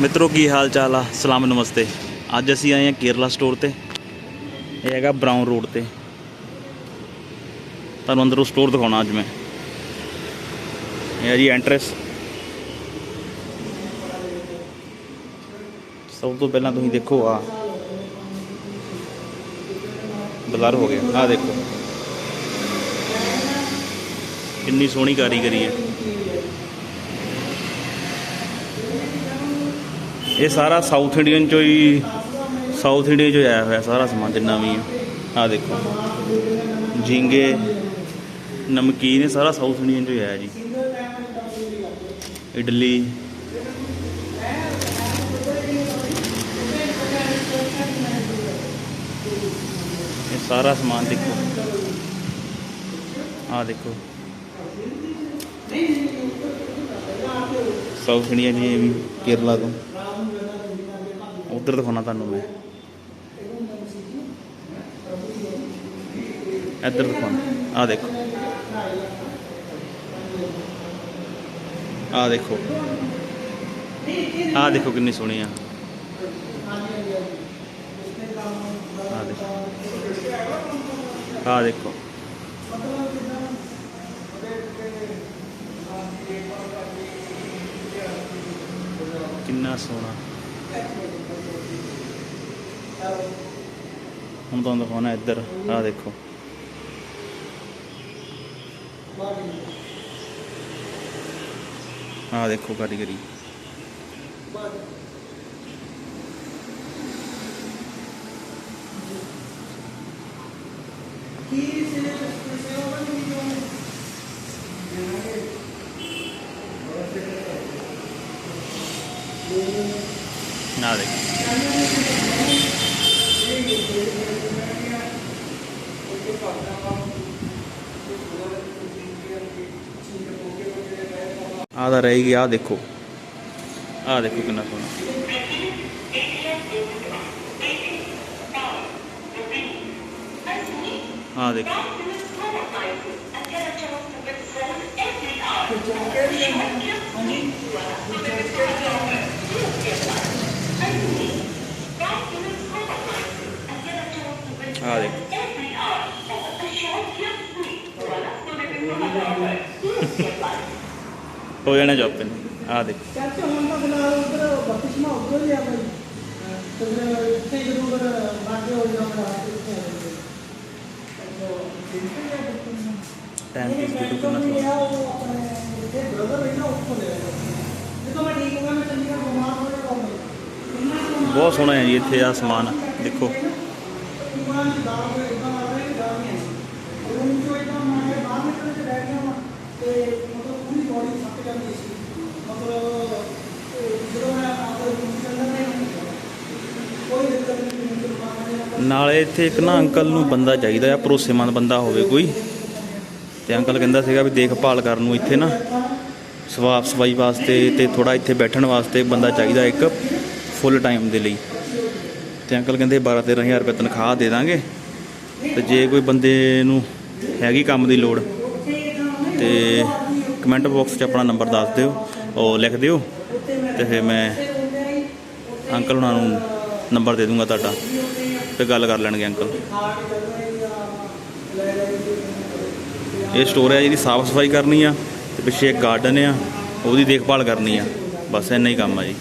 ਮਿੱਤਰੋ, ਕੀ ਹਾਲ ਚਾਲ ਆ? ਸਲਾਮ ਨਮਸਤੇ। ਅੱਜ ਅਸੀਂ ਆਏ ਹਾਂ ਕੇਰਲਾ ਸਟੋਰ ਤੇ। ਇਹ ਹੈਗਾ ਬਰਾਊਨ ਰੋਡ ਤੇ। ਤੁਹਾਨੂੰ ਅੰਦਰੋਂ ਸਟੋਰ ਦਿਖਾਉਣਾ ਅੱਜ ਮੈਂ। ਇਹ ਹੈ ਜੀ ਐਂਟਰੈਂਸ ਸਭ ਤੋਂ ਪਹਿਲਾਂ ਤੁਸੀਂ ਦੇਖੋ ਆ। ਬਲਰ ਹੋ ਗਿਆ। ਆ ਦੇਖੋ। ਕਿੰਨੀ ਸੋਹਣੀ ਕਾਰੀਗਰੀ ਹੈ। ਇਹ ਸਾਰਾ ਸਾਊਥ ਇੰਡੀਅਨ ਚੋਂ ਹੀ, ਸਾਊਥ ਇੰਡੀਆ ਚੋਂ ਆਇਆ ਹੋਇਆ ਸਾਰਾ ਸਮਾਨ, ਜਿੰਨਾ ਵੀ ਹੈ। ਆ ਦੇਖੋ। ਝੀਂਗੇ, ਨਮਕੀਨ, ਇਹ ਸਾਰਾ ਸਾਊਥ ਇੰਡੀਅਨ ਚੋਂ ਹੀ ਆਇਆ ਜੀ। ਇਡਲੀ। ਇਹ ਸਾਰਾ ਸਮਾਨ ਦੇਖੋ। ਆ ਦੇਖੋ। ਸਾਊਥ ਇੰਡੀਆ ਜੀ ਇਹ ਵੀ ਕੇਰਲਾ ਤੋਂ। ਉਧਰ ਦਿਖਾਉਣਾ ਤੁਹਾਨੂੰ ਮੈਂ। ਇੱਧਰ ਦਿਖਾਉਣਾ। ਆ ਦੇਖੋ। ਆ ਦੇਖੋ। ਆ ਦੇਖੋ ਕਿੰਨੀ ਸੋਹਣੀ ਆ। ਆ ਦੇਖੋ। ਆ ਦੇਖੋ। ਕਿੰਨਾ ਸੋਹਣਾ। ਹੁਣ ਤੁਹਾਨੂੰ ਦਿਖਾਉਣਾ ਇੱਧਰ ਆ ਦੇਖੋ। ਆ ਦੇਖੋ ਕਾਰੀਗਰੀ। ਨਾ ਦੇਖੋ। ਆਹ ਤਾਂ ਰਹੀ ਗਿਆ ਆਹ ਦੇਖੋ। ਆ ਦੇਖੋ ਕਿੰਨਾ ਸੋਹਣਾ। ਆਹ ਦੇਖੋ। ਆਹ ਦੇਖੋ ਹੋ ਜਾਣਾ ਜੋਬ ਤੇ ਆਹ ਦੇਖੋ ਚਾਚਾ ਹੁਣ ਤਾਂ ਫਿਲਹਾਲ ਉਧਰ ਬਖਸ਼ਮਾ ਉਧਰ ਹੀ ਆ ਬਈ ਤੇ ਫਿਰ ਇੱਥੇ ਜਦੋਂ ਫਿਰ ਲਾਗੇ ਹੋ ਜਾਣਾ ਇੱਥੇ ਆ ਜਾਊਗਾ। ਟਾਈਮ ਨਹੀਂ, ਪੀਸ ਮੈਂ ਦੀ ਤਾਂ ਕਿੰਨਾ ਨਹੀਂ ਸੋਹਣਾ ਆ, ਉਹ ਆਪਣੇ ਜਿਹੜੇ brother ਨੇ ਨਾ ਉੱਥੋਂ ਲਿਆ ਸੀ। ਜਦੋਂ ਮੈਂ ਠੀਕ ਹੋ ਗਿਆ, ਮੈਂ ਚੰਡੀਗੜ੍ਹ ਬਿਮਾਰ ਹੋ ਗਿਆ, ਉਹ ਮੈਂ- ਇੰਨਾ ਕੁ ਬਿਮਾਰ ਬਹੁਤ ਸੋਹਣਾ ਹੈ ਜੀ ਇੱਥੇ ਆ ਸਮਾਨ ਦੇਖੋ ਉਮਰਾਂ ਦੀ ਦਾਲ ਦੇ ਇਦਾਂ ਲੱਗ ਰਿਹਾ ਕਿ ਦਾਲ ਨਹੀਂ ਆਈ ਰੂਮ ਚੋਂ ਇਦਾਂ ਮੈਂ ਬਾਹਰ ਨਿਕਲ ਕੇ ਬੈਠ ਗਿਆ ਵਾਂ ਤੇ ਮਤਲਬ ਪੂਰੀ ਬੋਡੀ ਥੱਕ ਜਾਂਦੀ ਸੀ ਮਤਲਬ ਤੇ ਜਦੋਂ ਮੈਂ ਆਪਣੇ ਰੂਮ ਚ ਅੰਦਰ ਨਹੀਂ ਕੋਈ ਦਿੱਕਤ ਨਹੀਂ ਮੈਨੂੰ ਦੁਕਾਨ ਦੇ ਨਾਲੇ ਇੱਥੇ ਇੱਕ ਨਾ ਅੰਕਲ ਨੂੰ ਬੰਦਾ ਚਾਹੀਦਾ ਆ, ਭਰੋਸੇਮੰਦ ਬੰਦਾ ਹੋਵੇ ਕੋਈ। ਤੇ ਅੰਕਲ ਕਹਿੰਦਾ ਸੀਗਾ ਵੀ ਦੇਖਭਾਲ ਕਰਨ ਨੂੰ ਇੱਥੇ ਨਾ ਸਵਾਫ ਸਫ਼ਾਈ ਵਾਸਤੇ ਤੇ ਥੋੜਾ ਇੱਥੇ ਬੈਠਣ ਵਾਸਤੇ ਬੰਦਾ ਚਾਹੀਦਾ ਇੱਕ ਫੁੱਲ ਟਾਈਮ ਦੇ ਲਈ। ਤੇ ਅੰਕਲ ਕਹਿੰਦੇ 12 13000 ਰੁਪਏ ਤਨਖਾਹ ਦੇ ਦਾਂਗੇ। ਤੇ ਜੇ ਕੋਈ ਬੰਦੇ ਨੂੰ ਹੈਗੀ ਕੰਮ ਦੀ ਲੋੜ, ਤੇ ਕਮੈਂਟ ਬਾਕਸ 'ਚ ਆਪਣਾ ਨੰਬਰ ਦੱਸ ਦਿਓ, ਉਹ ਲਿਖ ਦਿਓ। ਤੇ ਫਿਰ ਮੈਂ ਅੰਕਲ ਉਹਨਾਂ ਨੂੰ ਨੰਬਰ ਦੇ ਦੂੰਗਾ ਤੁਹਾਡਾ ਤੇ ਗੱਲ ਕਰ ਲੈਣਗੇ ਅੰਕਲ। ਇਹ ਸਟੋਰ ਹੈ ਜਿਹਦੀ ਸਾਫ਼ ਸਫ਼ਾਈ ਕਰਨੀ ਆ ਤੇ ਪਿੱਛੇ ਇੱਕ ਗਾਰਡਨ ਆ, ਉਹਦੀ ਦੇਖਭਾਲ ਕਰਨੀ ਆ। ਬਸ ਇੰਨਾ ਹੀ ਕੰਮ ਆ ਜੀ।